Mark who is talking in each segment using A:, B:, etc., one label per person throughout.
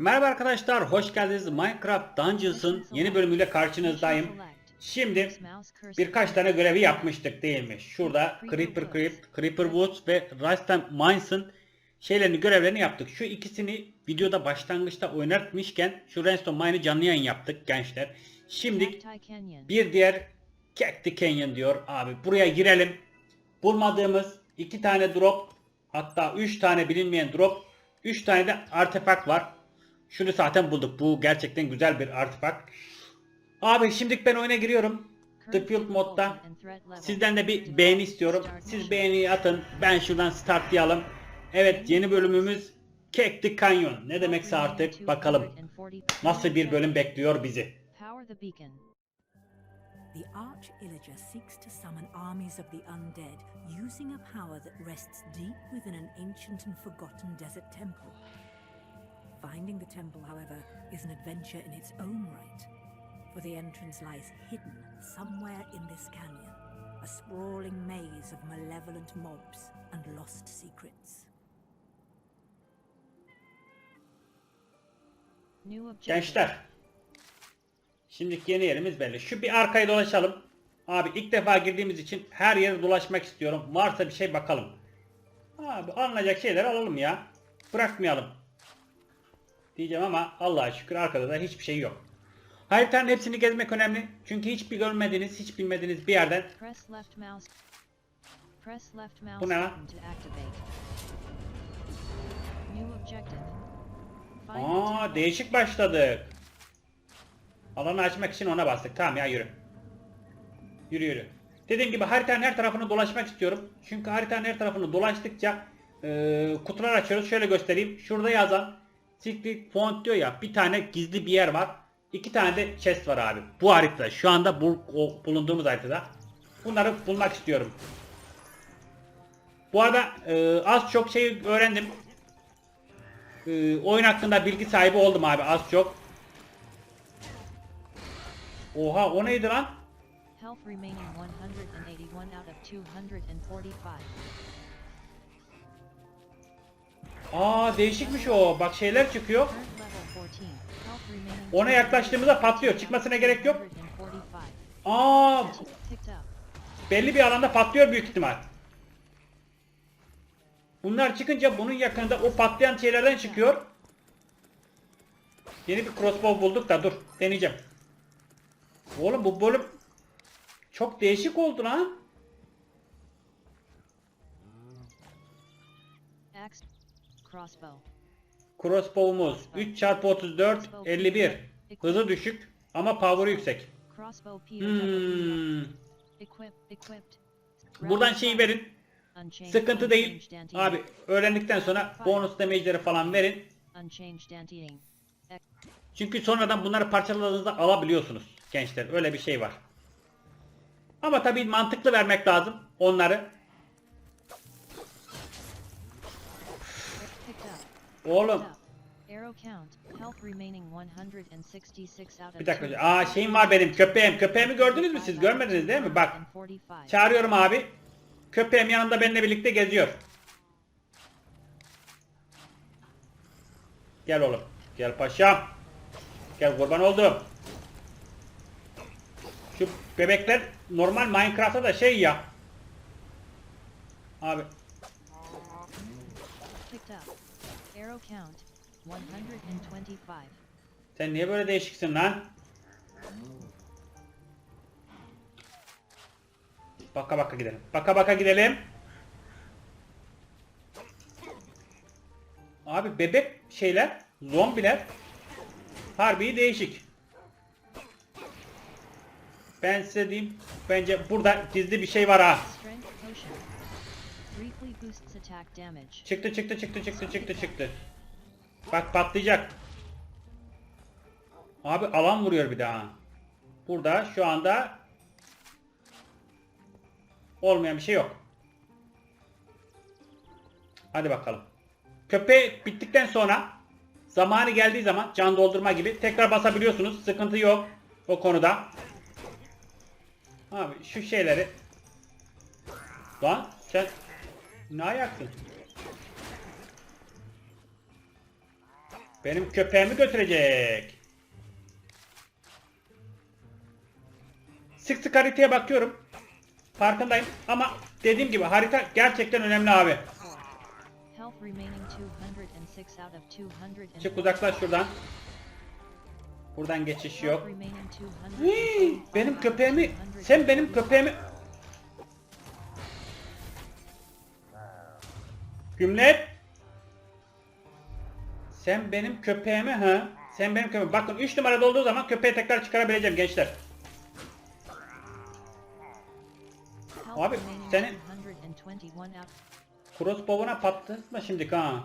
A: Merhaba arkadaşlar, hoş geldiniz. Minecraft Dungeons'ın yeni bölümüyle karşınızdayım. Şimdi birkaç tane görevi yapmıştık değil mi? Şurada Creeper Crypt, Creeper Woods ve Rusty Mines'ın şeylerini, görevlerini yaptık. Şu ikisini videoda başlangıçta oynatmışken şu Redstone Mine'ı canlı yayın yaptık gençler. Şimdi bir diğer Cacti Canyon diyor abi. Buraya girelim. Bulmadığımız iki tane drop hatta üç tane bilinmeyen drop üç tane de artefak var. Şunu zaten bulduk. Bu gerçekten güzel bir artefak. Abi şimdilik ben oyuna giriyorum. The Field modda. Sizden de bir beğeni istiyorum. Siz beğeniyi atın. Ben şuradan startlayalım. Evet yeni bölümümüz Cacti Canyon. Ne demekse artık bakalım. Nasıl bir bölüm bekliyor bizi.
B: The beacon.
C: The Arch-Illager seeks to summon armies of the undead using a power that rests deep within an ancient and forgotten desert temple. Finding the temple, however, is an adventure in its own right, for the entrance lies hidden somewhere in this canyon, a sprawling maze of malevolent mobs and lost secrets.
A: Gençler. Şimdiki yeni yerimiz belli. Şu bir arkayı dolaşalım. Abi ilk defa girdiğimiz için her yere dolaşmak istiyorum. Varsa bir şey bakalım. Abi alınacak şeyler alalım ya. Bırakmayalım. Diyeceğim ama Allah'a şükür arkada da hiçbir şey yok. Haritanın hepsini gezmek önemli. Çünkü hiç bir görmediğiniz, hiç bilmediğiniz bir yerden Bu ne lan? Aa değişik başladık. Alanı açmak için ona bastık. Tamam ya yürü. Yürü yürü. Dediğim gibi haritanın her tarafını dolaşmak istiyorum. Çünkü haritanın her tarafını dolaştıkça e, kutular açıyoruz. Şöyle göstereyim. Şurada yazan Secret Font diyor ya bir tane gizli bir yer var. İki tane de chest var abi. Bu haritada. Şu anda bu o, bulunduğumuz haritada. Bunları bulmak istiyorum. Bu arada e, az çok şey öğrendim. E, oyun hakkında bilgi sahibi oldum abi az çok. Oha o neydi lan?
B: Health remaining 181 out of 245.
A: Aa değişikmiş o. Bak şeyler çıkıyor.
B: Current level 14. Health remaining
A: Ona yaklaştığımızda patlıyor. Çıkmasına gerek yok.
B: 245.
A: Aa belli bir alanda patlıyor büyük ihtimal. Bunlar çıkınca bunun yakınında o patlayan şeylerden çıkıyor. Yeni bir crossbow bulduk da dur deneyeceğim. Oğlum bu bölüm çok değişik oldu lan.
B: Crossbow'umuz 3
A: çarpı 34 51. Hızı düşük ama power'ı yüksek. Hmm. Buradan şeyi verin. Sıkıntı değil. Abi öğrendikten sonra bonus damage'leri falan verin. Çünkü sonradan bunları parçaladığınızda alabiliyorsunuz gençler. Öyle bir şey var. Ama tabii mantıklı vermek lazım onları.
B: Of
A: bir dakika. Aa şeyim var benim köpeğim. Köpeğimi gördünüz mü siz? Görmediniz değil mi? Bak
B: 245.
A: çağırıyorum abi. Köpeğim yanında benimle birlikte geziyor. Gel oğlum. Gel paşam. Gel kurban oldum. Şu bebekler normal Minecraft'ta da şey ya. Abi
B: Picked up. Arrow count. 125.
A: sen niye böyle değişiksin lan? Baka baka gidelim. Baka baka gidelim. Abi bebek şeyler, zombiler harbi değişik. Ben size diyeyim. Bence burada gizli bir şey var ha.
B: Boosts.
A: Çıktı çıktı çıktı çıktı çıktı çıktı. Bak patlayacak. Abi alan vuruyor bir daha. Burada şu anda olmayan bir şey yok. Hadi bakalım. Köpeği bittikten sonra zamanı geldiği zaman can doldurma gibi tekrar basabiliyorsunuz. Sıkıntı yok o konuda. Abi şu şeyleri Lan sen ne ayaksın? Benim köpeğimi götürecek. Sık sık haritaya bakıyorum. Farkındayım ama dediğim gibi harita gerçekten önemli abi.
B: Health remaining 206 out of 200.
A: Çık uzaklaş şuradan. Buradan geçiş yok.
B: Remaining 200.
A: Hii, benim köpeğimi, sen benim köpeğimi... Gümlet. Sen benim köpeğimi ha? Sen benim köpeğim. Bakın 3 numarada olduğu zaman köpeği tekrar çıkarabileceğim gençler. Abi, senin-
B: 221 out.
A: Crossbow'una patlatma şimdi ha.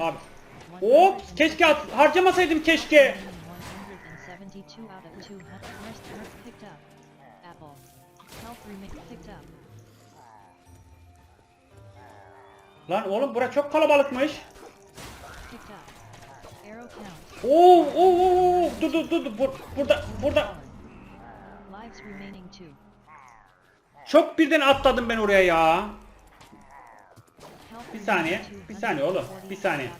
A: Abi. Hop, keşke harcamasaydım keşke. Lan oğlum bura çok kalabalıkmış. Oo, oo, oo, dur dur dur. Bur- burada burada
B: Lives remaining 2.
A: çok birden atladım ben oraya ya. Bir saniye, bir saniye oğlum,
B: 245
A: bir saniye.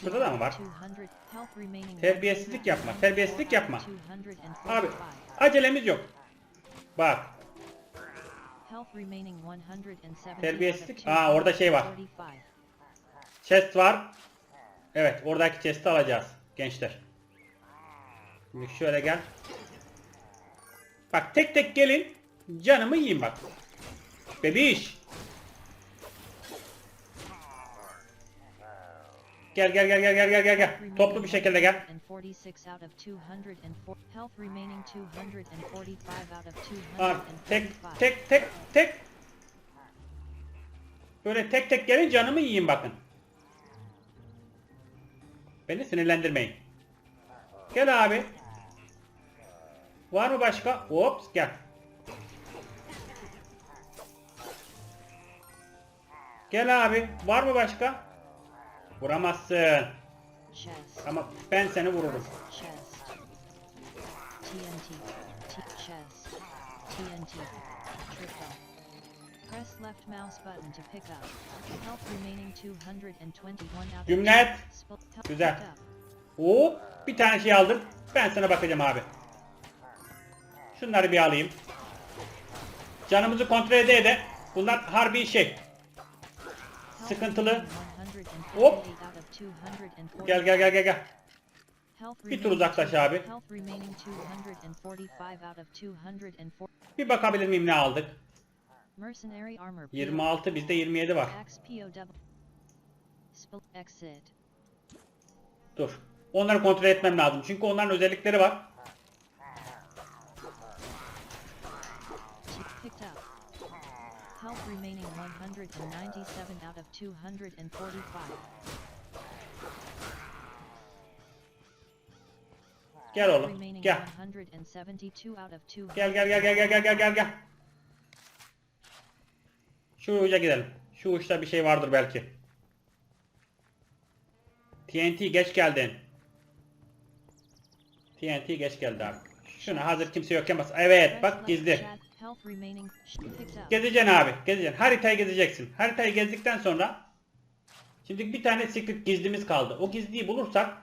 A: Şurada da mı var?
B: 200. Health remaining
A: Terbiyesizlik yapma, terbiyesizlik yapma.
B: 245.
A: Abi acelemiz yok. Bak
B: Health remaining 170
A: Terbiyesizlik. Aa, orada şey var.
B: 245.
A: chest var. Evet oradaki chest'i alacağız gençler. Şimdi şöyle gel. Bak tek tek gelin. Canımı yiyin bak. Bebiş. Gel gel gel gel gel gel gel gel. Toplu bir şekilde gel.
B: 146 out of 204. Health remaining 245 out of
A: Abi tek
B: 245.
A: tek tek tek. Böyle tek tek gelin canımı yiyin bakın. Beni sinirlendirmeyin. Gel abi. Var mı başka? Hops gel. Gel abi. Var mı başka? Vuramazsın.
B: Chest.
A: Ama ben seni vururum.
B: Chest. TNT. T chest. TNT. Triple. Press left mouse button to pick up. Health remaining 221 out of
A: Cümlet.
B: Sp- health
A: Güzel. Hop bir tane şey aldım. Ben sana bakacağım abi. Şunları bir alayım. Canımızı kontrol ede ede. Bunlar harbi şey. Sıkıntılı. Hop. Gel gel gel gel gel. Bir tur uzaklaş abi. Bir bakabilir miyim ne aldık? 26 bizde 27 var. Dur. Onları kontrol etmem lazım. Çünkü onların özellikleri var.
B: Help remaining 197 out of 245.
A: Gel oğlum. Gel. Gel gel gel gel gel gel gel gel. Şu uca gidelim. Şu uçta bir şey vardır belki. TNT geç geldin. TNT geç geldi abi. Şuna hazır kimse yokken bas. Evet bak gizli. Gezeceksin abi. Gezeceksin. Haritayı gezeceksin. Haritayı gezdikten sonra şimdi bir tane secret gizlimiz kaldı. O gizliyi bulursak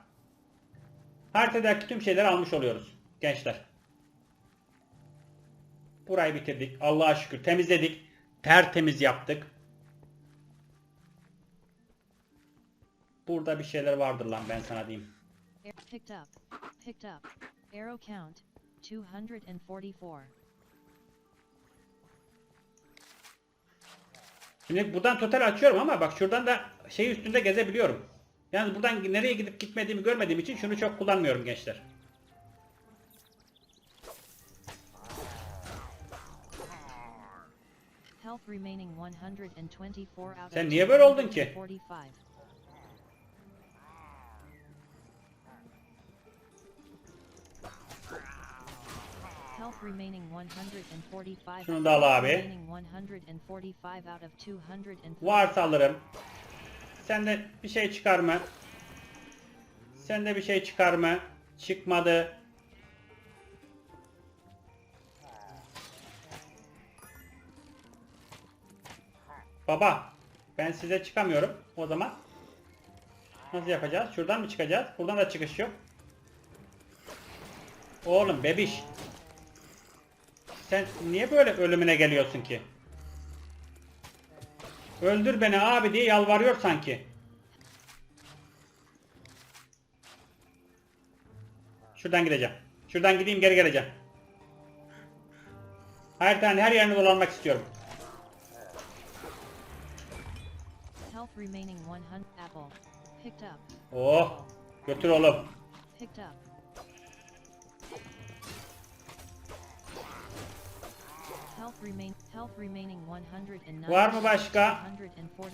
A: haritadaki tüm şeyleri almış oluyoruz gençler. Burayı bitirdik. Allah'a şükür temizledik. Tertemiz yaptık. Burada bir şeyler vardır lan ben sana diyeyim.
B: Picked up. Picked up. Arrow count. 244.
A: Şimdi buradan total açıyorum ama bak şuradan da şey üstünde gezebiliyorum. Yani buradan nereye gidip gitmediğimi görmediğim için şunu çok kullanmıyorum gençler.
B: Health remaining 124 out
A: Sen niye böyle oldun ki? Şunu da al abi. Varsa alırım. Sen de bir şey çıkar mı? Sen de bir şey çıkar mı? Çıkmadı. Baba ben size çıkamıyorum o zaman. Nasıl yapacağız? Şuradan mı çıkacağız? Buradan da çıkış yok. Oğlum bebiş sen niye böyle ölümüne geliyorsun ki? Öldür beni abi diye yalvarıyor sanki. Şuradan gideceğim. Şuradan gideyim geri geleceğim. Her tane her yerini dolanmak istiyorum.
B: Health remaining 100. Apple. Picked up.
A: Oh. Götür oğlum.
B: Health remain. Health remaining 109.
A: Var mı başka?
B: 145.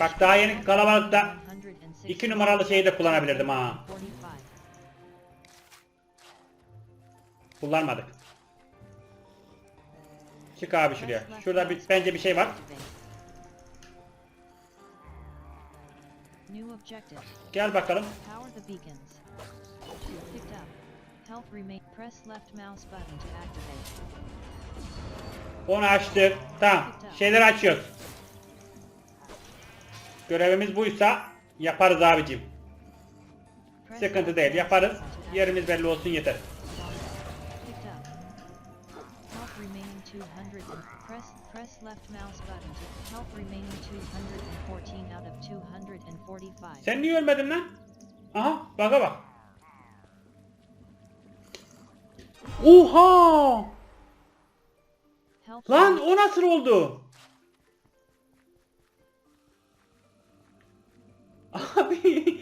A: Bak daha yeni kalabalıkta
B: 160,
A: iki numaralı şeyi de kullanabilirdim ha.
B: 45.
A: Kullanmadık. Çık abi şuraya. Şurada bir, bence bir şey var. Gel bakalım.
B: Health remain. Press left mouse button to activate.
A: Onu açtık. Tamam. Şeyleri açıyoruz. Görevimiz buysa yaparız abicim. Sıkıntı değil. Yaparız. Yerimiz belli olsun yeter.
B: Picked up. Health remaining 200 and press press left mouse button to health remaining 214 out of 245.
A: Sen niye ölmedin lan? Aha baka bak. Oha! Lan o nasıl oldu? Abi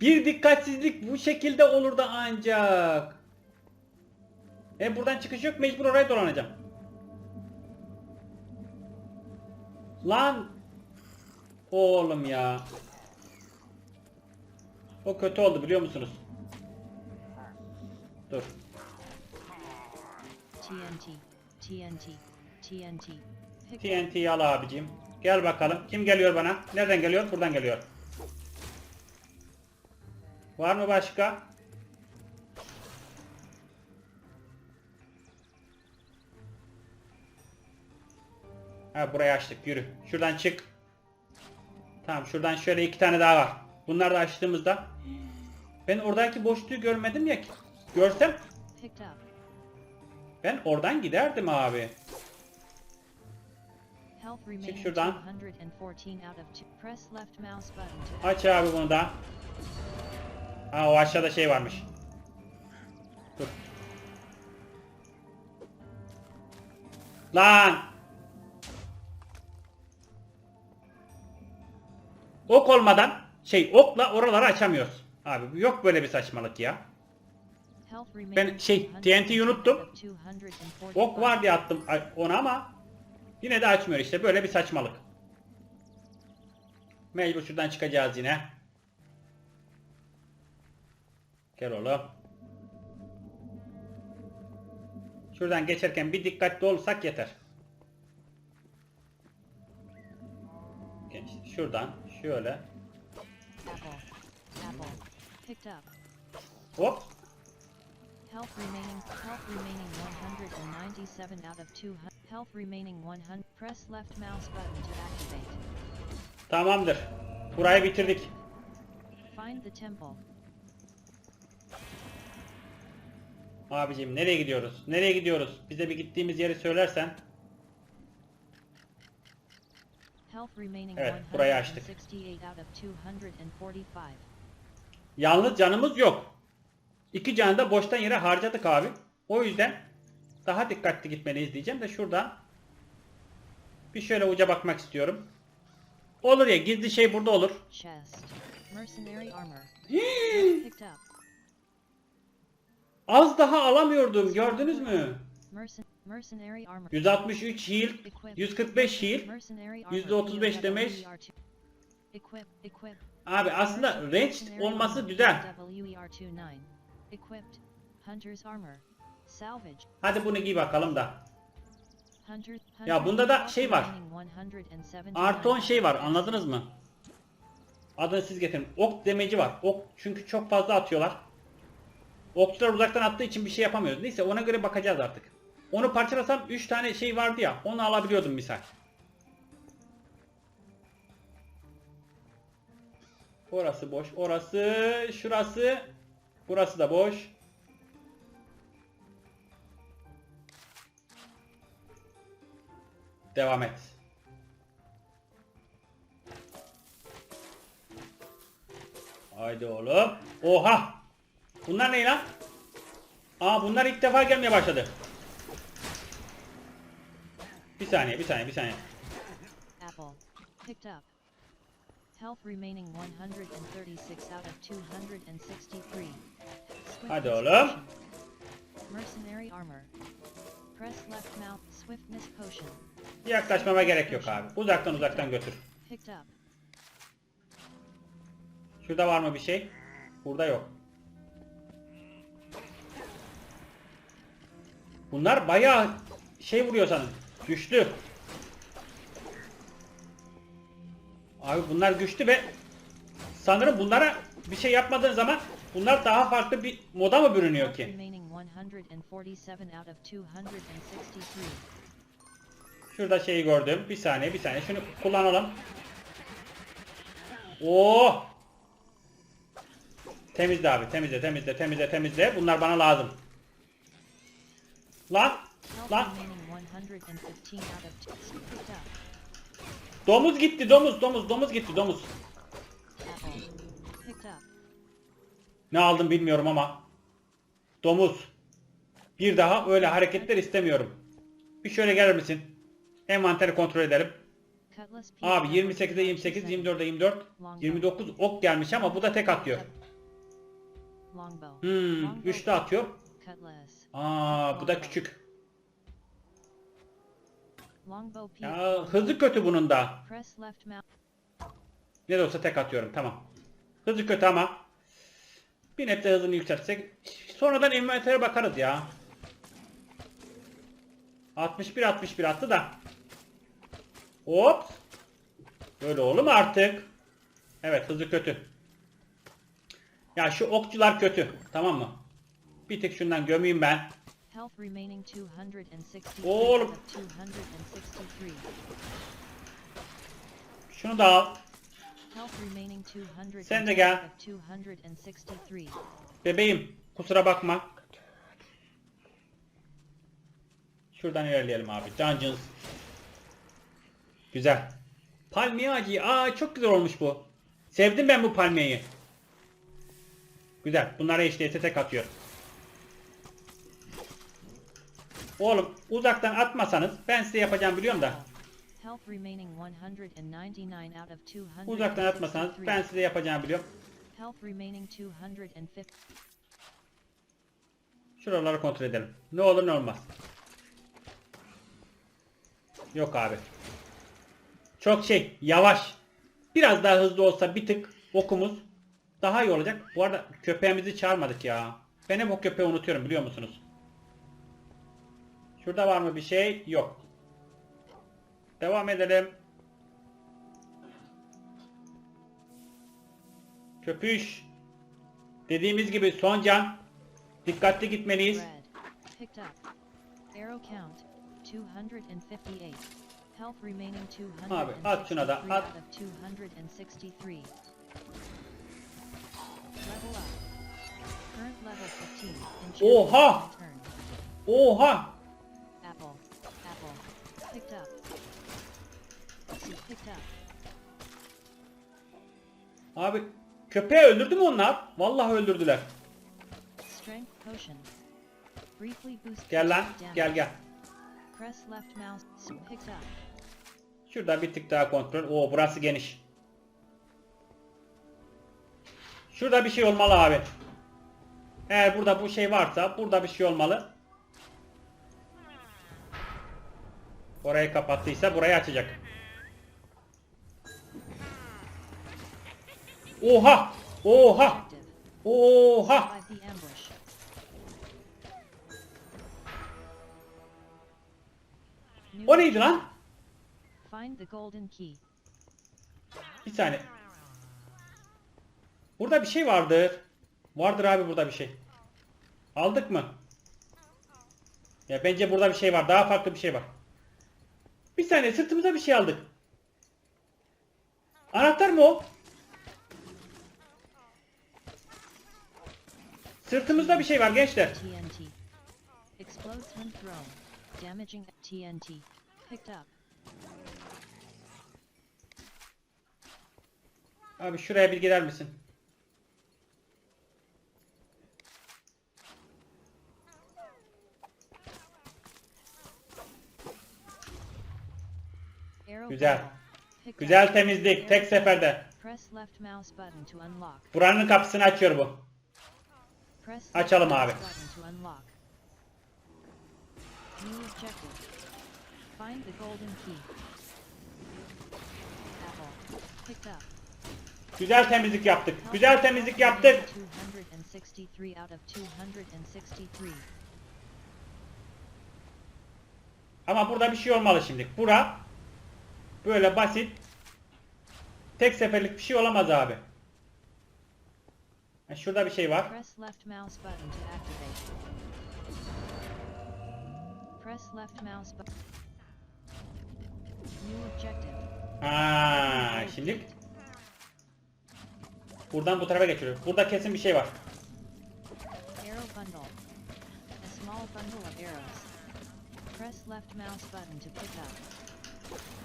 A: bir dikkatsizlik bu şekilde olur da ancak. E buradan çıkış yok mecbur oraya dolanacağım. Lan oğlum ya. O kötü oldu biliyor musunuz? Dur.
B: TNT TNT TNT.
A: TNT'yi al abicim. Gel bakalım. Kim geliyor bana? Nereden geliyor? Buradan geliyor. Var mı başka? Ha burayı açtık. Yürü. Şuradan çık. Tamam şuradan şöyle iki tane daha var. Bunları da açtığımızda ben oradaki boşluğu görmedim ya. Görsem
B: Picked up.
A: Ben oradan giderdim abi.
B: Remaining
A: şuradan.
B: 214 out of 2. Press left mouse button to
A: Aç abi bunu da. Ha o aşağıda şey varmış. Dur. Lan! Ok olmadan şey okla oraları açamıyoruz. Abi yok böyle bir saçmalık ya. Ben şey
B: 200
A: TNT'yi unuttum.
B: out of 245.
A: Ok var diye attım ona ama yine de açmıyor işte böyle bir saçmalık. Mecbur şuradan çıkacağız yine. Gel oğlum. Şuradan geçerken bir dikkatli olsak yeter. Genç, şuradan şöyle hop
B: Health remaining health remaining 197 out of 200. Health remaining 100. Press left mouse button to activate.
A: tamamdır. Burayı bitirdik.
B: Find the temple.
A: Abicim nereye gidiyoruz? Nereye gidiyoruz? Bize bir gittiğimiz yeri söylersen.
B: Health remaining
A: Evet, burayı açtık.
B: 168 out of 245.
A: Yalnız canımız yok. İki canı da boştan yere harcadık abi. O yüzden daha dikkatli gitmeliyiz diyeceğim de şuradan bir şöyle uca bakmak istiyorum. Olur ya gizli şey burada olur. Az daha alamıyordum gördünüz mü?
B: Mercen mercenary armor.
A: 163 heal,
B: Equip.
A: 145 heal.
B: Mercenary armor.
A: %35
B: POW
A: damage.
B: WER2. Equip. Equip.
A: Abi aslında range
B: Mercenary
A: olması güzel.
B: WER29. Equipped. Hunter's armor. Salvage.
A: Hadi bunu giy bakalım da. Ya bunda da şey var. Artı 10 şey var anladınız mı? Adını siz getirin. Ok demeci var. Ok çünkü çok fazla atıyorlar. Okçular uzaktan attığı için bir şey yapamıyoruz. Neyse ona göre bakacağız artık. onu parçalasam 3 tane şey vardı ya. Onu alabiliyordum misal. Orası boş. Orası, şurası. Burası da boş. Devam et. Haydi oğlum. Oha! Bunlar ne lan? Aa bunlar ilk defa gelmeye başladı. Bir saniye, bir saniye, bir saniye.
B: Apple. Picked up. Health remaining 136 out of 263.
A: Hadi oğlum.
B: Mercenary armor. Press left mouth swiftness potion.
A: Yaklaşmama gerek yok abi. Uzaktan uzaktan götür.
B: Picked up.
A: Şurada var mı bir şey? Burada yok. Bunlar bayağı şey vuruyor sanırım. Güçlü. Abi bunlar güçlü ve sanırım bunlara bir şey yapmadığın zaman bunlar daha farklı bir moda mı bürünüyor ki?
B: remaining 147 out of 263.
A: Şurada şeyi gördüm. Bir saniye bir saniye. Şunu kullanalım. Oo! Temizle abi. Temizle temizle temizle temizle. Bunlar bana lazım. Lan! Lan!
B: remaining 115 out of 2. Picked up.
A: Domuz gitti domuz domuz domuz gitti domuz. Ne aldım bilmiyorum ama. Domuz. Bir daha öyle hareketler istemiyorum. Bir şöyle gelir misin? Envanteri kontrol edelim. Abi
B: number
A: 28'de 28,
B: 27.
A: 24'de 24, 29 ok gelmiş ama bu da tek atıyor. Hmm,
B: Longbow
A: 3'te atıyor.
B: Cutlass.
A: Aa bu da küçük. Ya hızı kötü bunun da. Ne de olsa tek atıyorum tamam. Hızı kötü ama. Bir nebze hızını yükseltsek. Sonradan envantere bakarız ya. 61 61 attı da. Hop. Böyle olur mu artık? Evet hızı kötü. Ya şu okçular kötü. Tamam mı? Bir tek şundan gömeyim ben.
B: Health remaining 263
A: Oğlum.
B: out of 263.
A: Şunu da al.
B: Health remaining 200
A: Sen de gel.
B: out of 263.
A: Bebeğim kusura bakma. Şuradan ilerleyelim abi. Dungeons. Güzel. Palmiye ağacı. Aa çok güzel olmuş bu. Sevdim ben bu palmiyeyi. Güzel. Bunlara HDS'e tek atıyor. Oğlum uzaktan atmasanız ben size yapacağım biliyorum da. Uzaktan atmasanız ben size yapacağım biliyorum.
B: Health remaining 250.
A: Şuraları kontrol edelim. Ne olur ne olmaz. Yok abi. Çok şey yavaş. Biraz daha hızlı olsa bir tık okumuz daha iyi olacak. Bu arada köpeğimizi çağırmadık ya. Ben hep o köpeği unutuyorum biliyor musunuz? Şurada var mı bir şey? Yok. Devam edelim. Köpüş. Dediğimiz gibi son can. Dikkatli gitmeliyiz.
B: Red. Picked up. Arrow count 258. Health remaining 263
A: Abi, at şuna da, at.
B: out of 263. Level up. Current level 15. Enchantment
A: Oha! Oha!
B: Apple. Apple. Picked up.
A: Abi köpeği öldürdü mü onlar? Vallahi öldürdüler. Gel lan. Gel gel.
B: Press left mouse. Picked up.
A: Şurada bir tık daha kontrol. Oo burası geniş. Şurada bir şey olmalı abi. Eğer burada bu şey varsa burada bir şey olmalı. Orayı kapattıysa burayı açacak. Oha! Oha! Oha! O neydi lan? Bir saniye. Burada bir şey vardır. Vardır abi burada bir şey. Aldık mı? Ya bence burada bir şey var. Daha farklı bir şey var. Bir saniye sırtımıza bir şey aldık. Anahtar mı o? Sırtımızda bir şey var gençler.
B: TNT. Explodes when thrown. Damaging TNT. Picked up.
A: Abi şuraya bir gider misin? Güzel. Güzel temizlik tek seferde. Buranın kapısını açıyor bu. Açalım abi. Güzel temizlik yaptık. Güzel temizlik yaptık.
B: 263 out of 263.
A: Ama burada bir şey olmalı şimdi. Bura böyle basit tek seferlik bir şey olamaz abi. Ha, Şurada bir şey var.
B: Press left mouse button to activate. Press left mouse button. New objective.
A: Ha, şimdi buradan bu tarafa geçiyoruz. Burada kesin bir şey var.
B: Arrow bundle. A small bundle of arrows. Press left mouse button to pick up.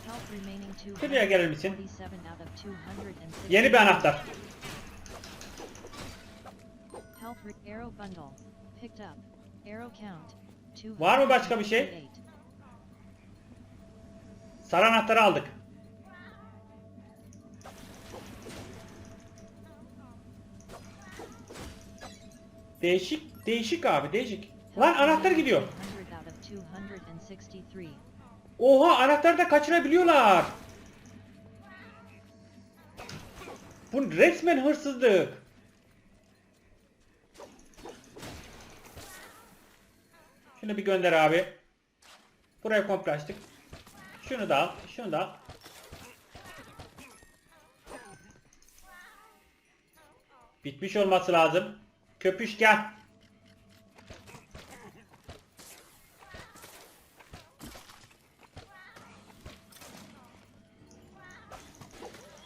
B: Health remaining 247
A: Şuraya gelir misin?
B: out of 260.
A: Yeni bir anahtar.
B: Health re- arrow bundle. Picked up. Arrow count. Two
A: Var mı başka bir şey? Sarı anahtarı aldık. Değişik, değişik abi, değişik. Lan anahtar gidiyor.
B: 100 out of 263.
A: Oha anahtarı da kaçırabiliyorlar. Bu resmen hırsızlık. Şunu bir gönder abi. Buraya komple açtık. Şunu da al, şunu da al. Bitmiş olması lazım. Köpüş gel.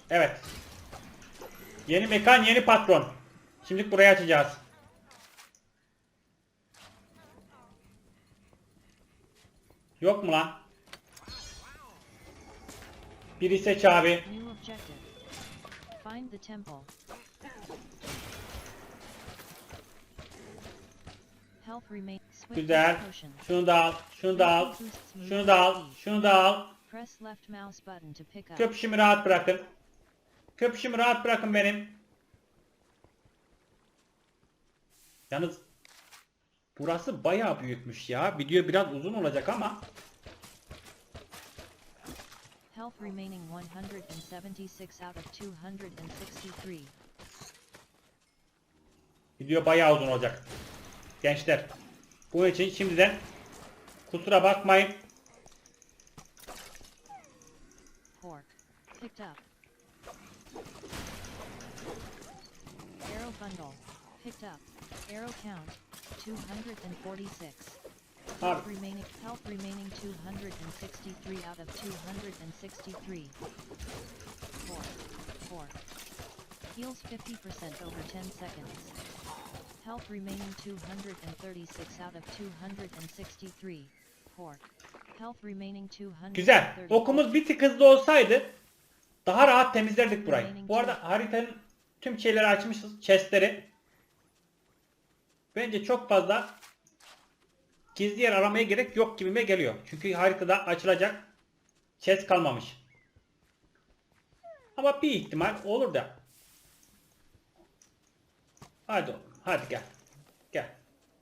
A: Evet. Yeni mekan, yeni patron. Şimdi burayı açacağız. Yok mu lan? Biri seç abi. Güzel. Şunu da al, şunu da al, şunu da al, şunu da al. Köpüşümü rahat bırakın. Köpüşümü rahat bırakın benim. Yalnız burası bayağı büyükmüş ya. Video biraz uzun olacak ama
B: Health remaining 176 out of 263.
A: video bayağı uzun olacak. Gençler. Bunun için şimdiden kusura bakmayın.
B: Pork. Picked up. Arrow bundle. Picked up. Arrow count. 246.
A: Abi
B: Health remaining health remaining 263 out of 263. Pork. Pork. Heals 50% over 10 seconds. Health remaining 236 out of 263. Pork. Health remaining 230.
A: güzel. Okumuz bir tık hızlı olsaydı daha rahat temizlerdik burayı. Bu arada haritanın tüm şeyleri açmışız. Chestleri. Bence çok fazla gizli yer aramaya gerek yok gibime geliyor. Çünkü haritada açılacak chest kalmamış. Ama bir ihtimal olur da. Hadi hadi gel. Gel.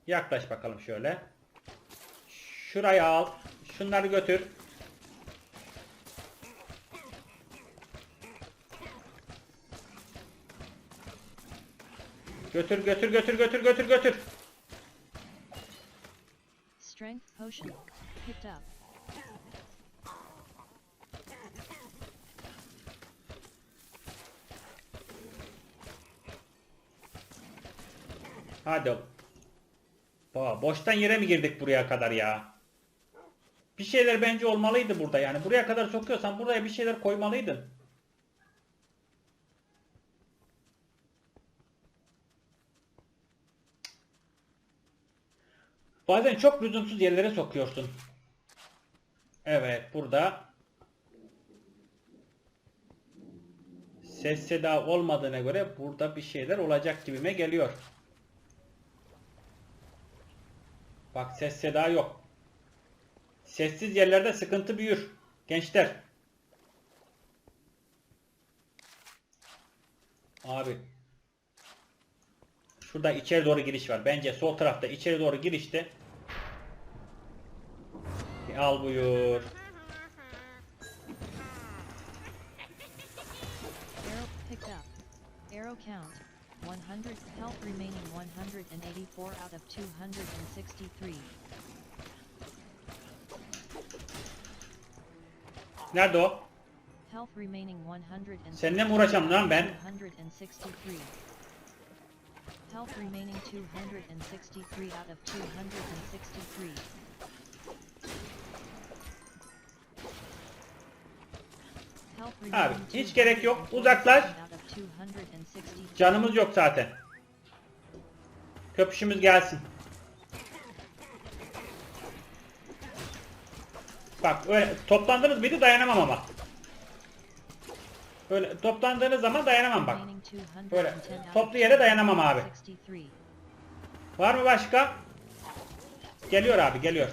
A: Yaklaş bakalım şöyle. Şurayı al. Şunları götür. Götür götür götür götür götür götür.
B: Potion. Picked up.
A: Hadi. Aa, boştan yere mi girdik buraya kadar ya? Bir şeyler bence olmalıydı burada yani. Buraya kadar sokuyorsan buraya bir şeyler koymalıydın. Bazen çok lüzumsuz yerlere sokuyorsun. Evet burada ses seda olmadığına göre burada bir şeyler olacak gibime geliyor. Bak ses seda yok. Sessiz yerlerde sıkıntı büyür. Gençler. Abi. Şurada içeri doğru giriş var. Bence sol tarafta içeri doğru girişte. Al buyur.
B: Arrow picked up. Arrow count 100. Health remaining 184 out of 263.
A: Nerede o?
B: Health remaining 100
A: Seninle mi uğraşacağım lan ben?
B: 263. Health remaining 263 out of 263.
A: Abi, hiç gerek yok.
B: 247
A: Uzaklaş.
B: out of 263.
A: Canımız yok zaten. Köpüşümüz gelsin. Bak öyle toplandınız mıydı dayanamam ama. Böyle toplandığınız zaman dayanamam bak.
B: Remaining 210
A: Böyle toplu yere dayanamam abi.
B: 263.
A: Var mı başka? Geliyor abi geliyor.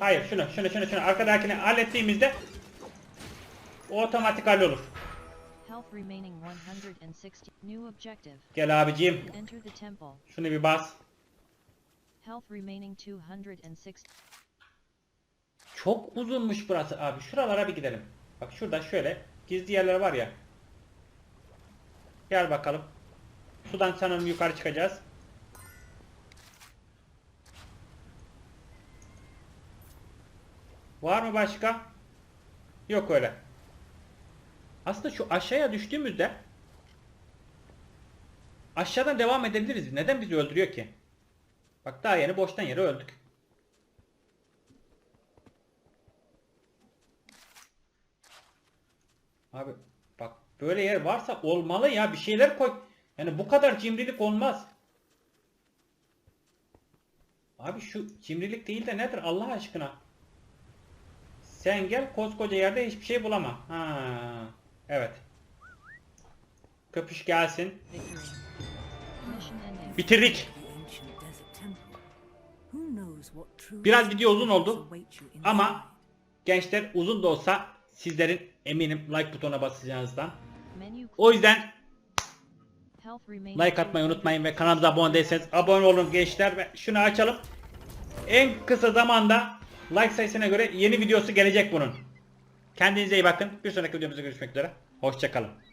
A: Hayır şunu şunu şunu şunu arkadakini hallettiğimizde o otomatik hallolur.
B: Health remaining 160. New objective.
A: Gel
B: temple.
A: Şunu bir bas.
B: Health remaining 206.
A: Çok uzunmuş burası abi. Şuralara bir gidelim. Bak şurada şöyle gizli yerler var ya. Gel bakalım. Sudan sanırım yukarı çıkacağız. Var mı başka? Yok öyle. Aslında şu aşağıya düştüğümüzde aşağıdan devam edebiliriz. Neden bizi öldürüyor ki? Bak daha yeni boştan yere öldük. Abi bak böyle yer varsa olmalı ya bir şeyler koy. Yani bu kadar cimrilik olmaz. Abi şu cimrilik değil de nedir Allah aşkına? Sen gel koskoca yerde hiçbir şey bulama. Ha, evet. Köpüş gelsin. Bitirdik. Biraz video uzun oldu. Ama gençler uzun da olsa sizlerin eminim like butonuna basacağınızdan. O yüzden Like atmayı unutmayın ve kanalımıza abone değilseniz abone olun gençler ve şunu açalım. En kısa zamanda like sayısına göre yeni videosu gelecek bunun. Kendinize iyi bakın. Bir sonraki videomuzda görüşmek üzere. Hoşçakalın.